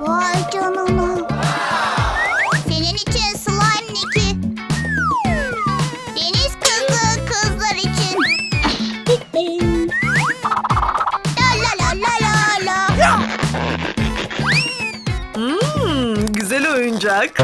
Vay canına. Senin için slime Niki. Deniz kızı kızlar için. La la la la la la. Hmm, güzel oyuncak.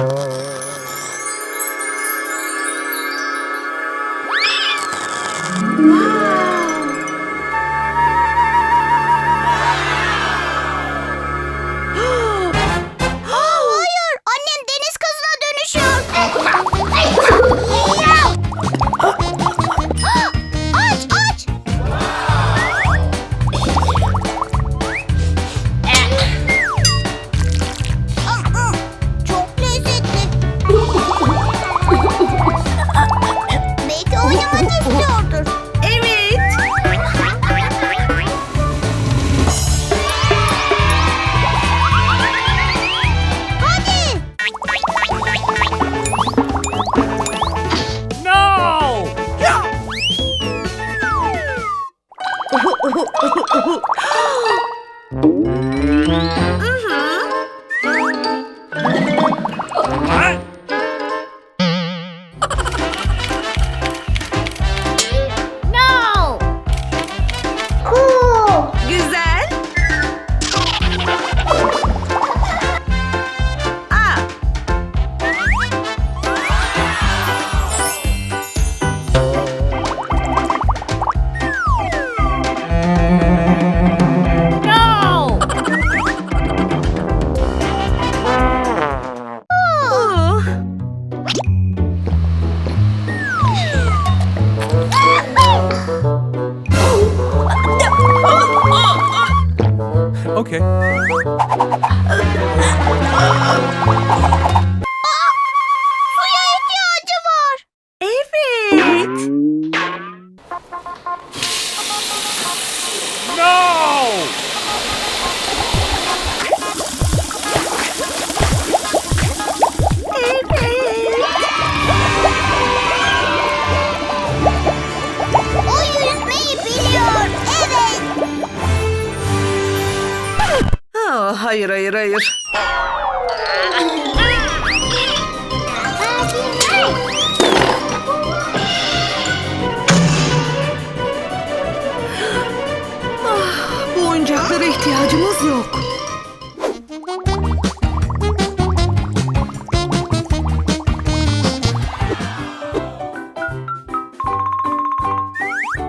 Okay. Suya hayır, hayır, hayır. Ah, ihtiyacımız yok.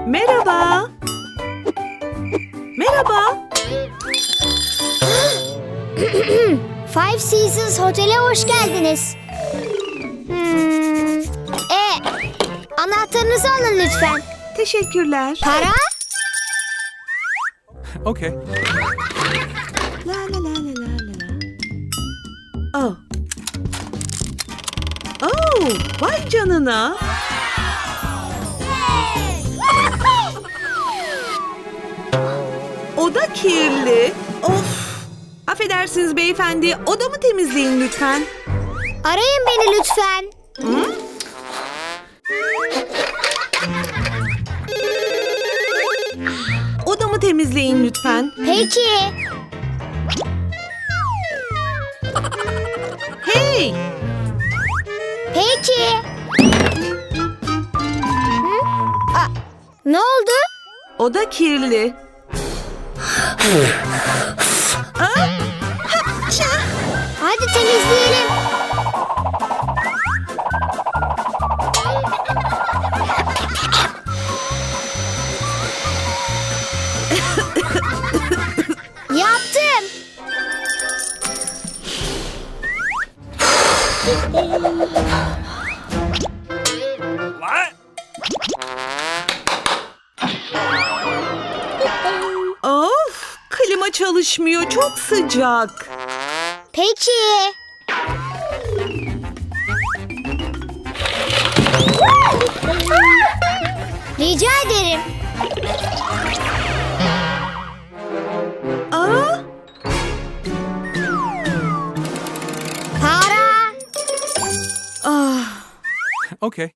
Merhaba. Merhaba. Five Seasons Hotel'e hoş geldiniz. Hmm. E, anahtarınızı alın lütfen. Teşekkürler. Para? Okay. La la la la la la. Oh. Oh, vay canına. Oda kirli. Of. Affedersiniz beyefendi, odamı temizleyin lütfen. Arayın beni lütfen. Odamı temizleyin lütfen. Peki. Hey! Peki. Hı? Aa, ne oldu? Oda kirli. Hadi temizleyelim. Yaptım. What? Klima çalışmıyor, çok sıcak. Peki. Rica ederim. Aa, Para. ah, Okay.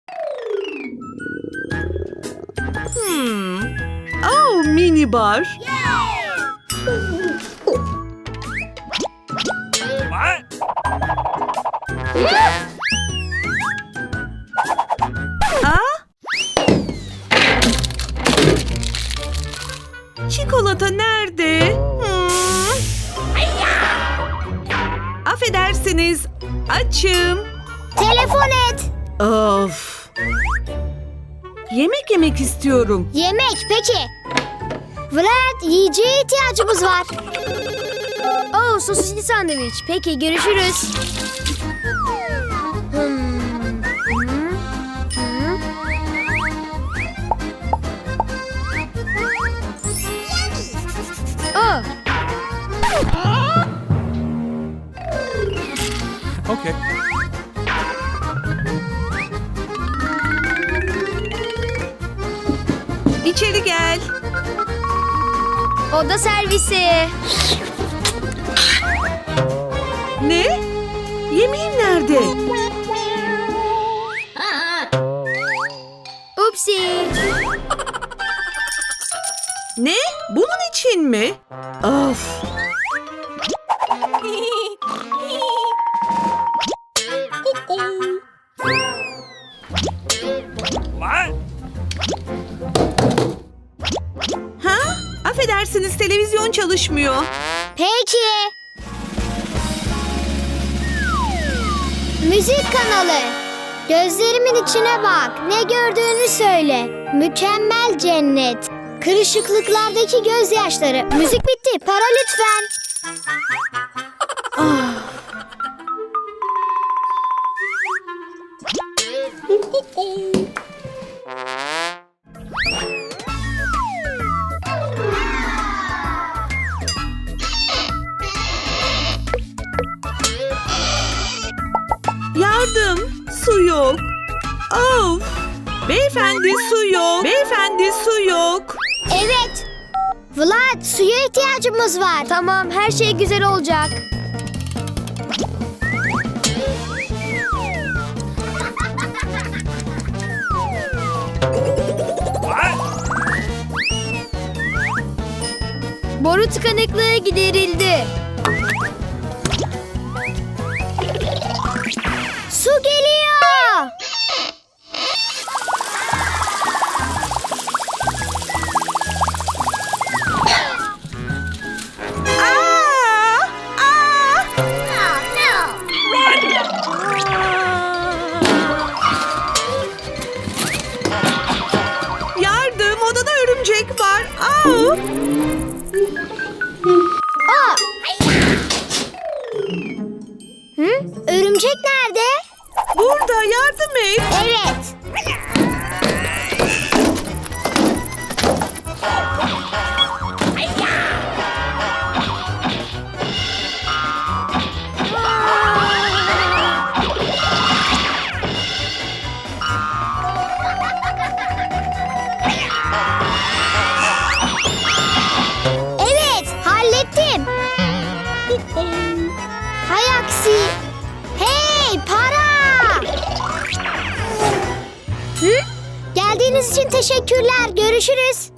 hmm. Oh, mini bar. Affedersiniz. Açım. Telefon et. Of. Yemek yemek istiyorum. Yemek peki. Vlad yiyeceğe ihtiyacımız var. Oh sosisli sandviç. Peki görüşürüz. Okay. İçeri gel. oda servisi. Ne? Yemeğim nerede? Upsi. Ne? Bunun için mi? Of. Affedersiniz televizyon çalışmıyor. Peki. Müzik kanalı. Gözlerimin içine bak. Ne gördüğünü söyle. Mükemmel cennet. Kırışıklıklardaki gözyaşları. Müzik bitti. Para lütfen. Yardım. Su yok. Of. Beyefendi su yok. Beyefendi su yok. Evet. Vlad suya ihtiyacımız var. Tamam her şey güzel olacak. Boru tıkanıklığı giderildi. Su geliyor. İçin teşekkürler. Görüşürüz.